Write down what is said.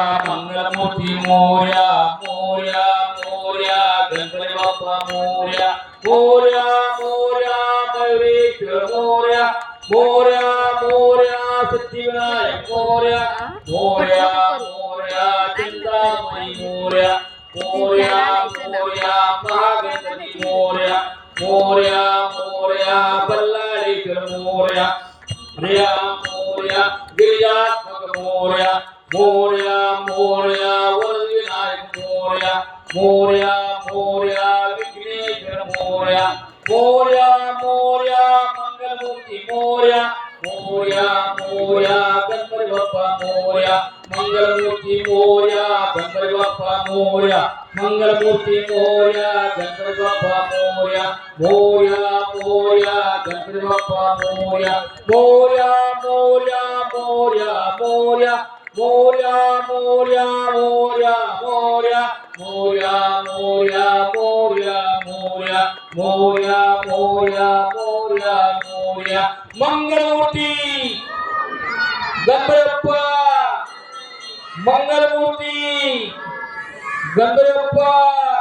Mangalmurti Morya Morya Morya Ganpati Bappa Morya Morya Morya Mayureshwar Morya Morya Morya Siddhivinayak Morya Morya Morya Chintamani Morya Morya Morya Mahaganpati Morya Morya Morya Ballaleshwar Morya Morya Morya Girijatmak Morya Morya Morya वरविनायक Morya Morya Morya Vighneshwar Morya Morya Morya Mangalmurti Morya Morya Morya Ganpati Bappa Morya Mangalmurti Morya Ganpati Bappa Morya Mangalmurti Morya Ganpati Bappa Morya Morya Morya Ganpati Bappa Morya Morya Morya Morya Morya Morya Morya Morya Morya Morya Morya Morya Morya Morya Morya Morya Morya Mangalmurti Ganpati Mangalmurti Ganpati